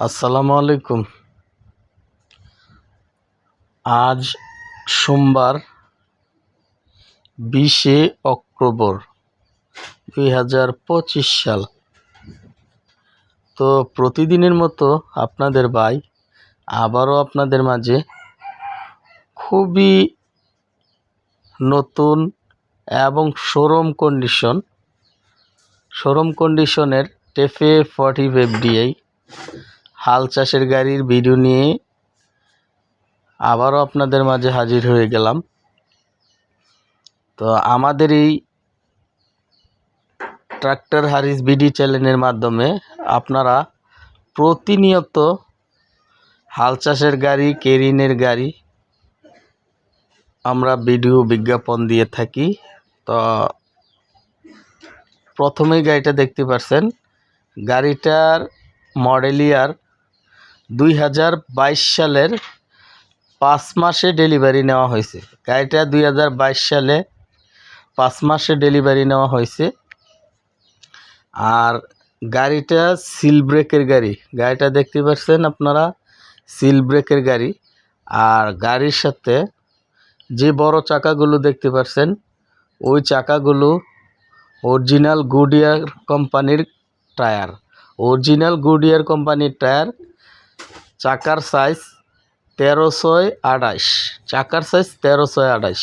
আসসালামু আলাইকুম। আজ সোমবার বিশে অক্টোবর দুই হাজার পঁচিশ সাল। তো প্রতিদিনের মতো আপনাদের ভাই আবারও আপনাদের মাঝে খুবই নতুন এবং শোরুম কন্ডিশন, শোরুম কন্ডিশনের টেফে ফর্টি এফডিআই হাল চাষের গাড়ির ভিডিও নিয়ে আবারও আপনাদের মাঝে হাজির হয়ে গেলাম। তো আমাদের এই ট্রাক্টর হারিস বিডি চ্যানেলের মাধ্যমে আপনারা প্রতিনিয়ত হাল চাষের গাড়ি, কেরিনের গাড়ি আমরা ভিডিও বিজ্ঞাপন দিয়ে থাকি। তো প্রথমেই গাড়িটা দেখতে পাচ্ছেন গাড়িটার মডেল ইয়ার দুই হাজার বাইশ সালের পাঁচ মাসে ডেলিভারি নেওয়া হয়েছে। গাড়িটা দুই হাজার বাইশ সালে পাঁচ মাসে ডেলিভারি নেওয়া হয়েছে। আর গাড়িটা সিল ব্রেকের গাড়ি। গাড়িটা দেখতে পাচ্ছেন আপনারা? সিল ব্রেকের গাড়ি। আর গাড়ির সাথে যে বড় চাকাগুলো দেখতে পাচ্ছেন, ওই চাকাগুলো অরিজিনাল গুডিয়ার কোম্পানির টায়ার। অরিজিনাল গুডিয়ার কোম্পানির টায়ার চাকার সাইজ তেরোশোয় আঠাশ। চাকার সাইজ তেরোশোয় আঠাশ।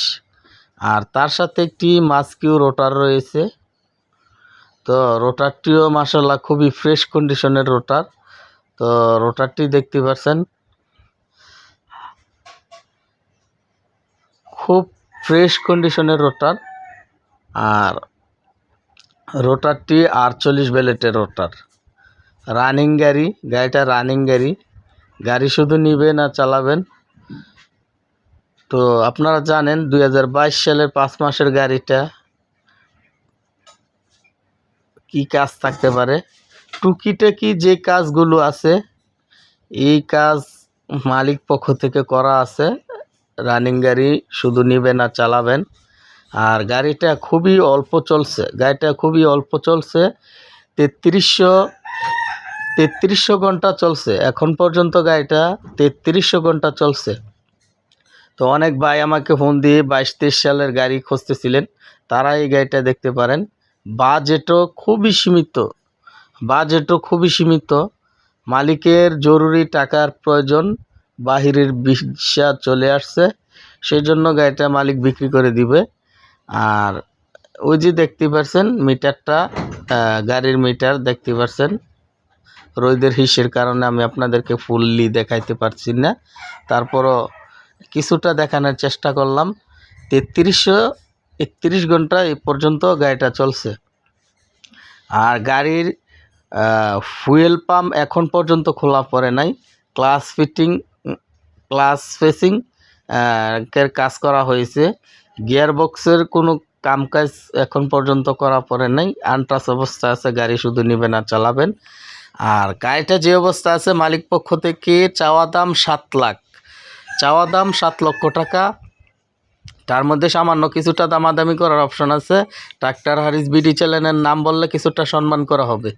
আর তার সাথে একটি মাস্কিউ রোটার রয়েছে। তো রোটারটিও মাসাল্লাহ খুবই ফ্রেশ কন্ডিশনের রোটার তো রোটারটি দেখতে পাচ্ছেন। খুব ফ্রেশ কন্ডিশনের রোটার আর রোটারটি আটচল্লিশ বেলেটের রোটার রানিং গাড়ি, গাড়িটা রানিং গাড়ি। গাড়ি শুধু নিবেন আর চালাবেন। তো আপনারা জানেন দু হাজার বাইশ সালের পাঁচ মাসের গাড়িটা কি কাজ থাকতে পারে। টুকিটাকি যে কাজগুলো আছে, এই কাজ মালিক পক্ষ থেকে করা আছে। রানিং গাড়ি শুধু নেবেন আর চালাবেন। আর গাড়িটা খুবই অল্প চলছে, গাড়িটা খুবই অল্প চলছে। তেত্রিশশো তেত্রিশশো ঘণ্টা চলছে। এখন পর্যন্ত গাড়িটা তেত্রিশশো ঘণ্টা চলছে। তো অনেক ভাই আমাকে ফোন দিয়ে বাইশ তেইশ সালের গাড়ি খুঁজতেছিলেন। তারা এই গাড়িটা দেখতে পারেন। বাজেটও খুবই সীমিত। বাজেটও খুবই সীমিত। মালিকের জরুরি টাকার প্রয়োজন বাহিরের ভিসা চলে আসছে। সেই জন্য গাড়িটা মালিক বিক্রি করে দিবে। আর ওই যে দেখতে পাচ্ছেন মিটারটা গাড়ির মিটার দেখতে পাচ্ছেন রোদের হিসের কারণে আমি আপনাদেরকে ফুললি দেখাইতে পারছি না। তারপরও কিছুটা দেখানোর চেষ্টা করলাম। তেত্রিশশো একত্রিশ ঘণ্টা এ পর্যন্ত গাড়িটা চলছে। আর গাড়ির ফুয়েল পাম্প এখন পর্যন্ত খোলা পড়ে নাই। ক্লাস ফিটিং ক্লাস ফেসিং এর কাজ করা হয়েছে। গিয়ার বক্সের কোনো কাম কাজ এখন পর্যন্ত করা পড়ে নাই। আনটাস অবস্থা আছে, গাড়ি শুধু নেবেন আর চালাবেন। আর গাড়িটা যে অবস্থা আছে, মালিক পক্ষ থেকে চাওয়া দাম সাত লাখ। চাওয়া দাম সাত লক্ষ টাকা। তার মধ্যে সামান্য কিছুটা দামাদামি করার অপশন আছে। ট্রাক্টর হারিস বিডি চ্যানেলের নাম বললে কিছুটা সম্মান করা হবে।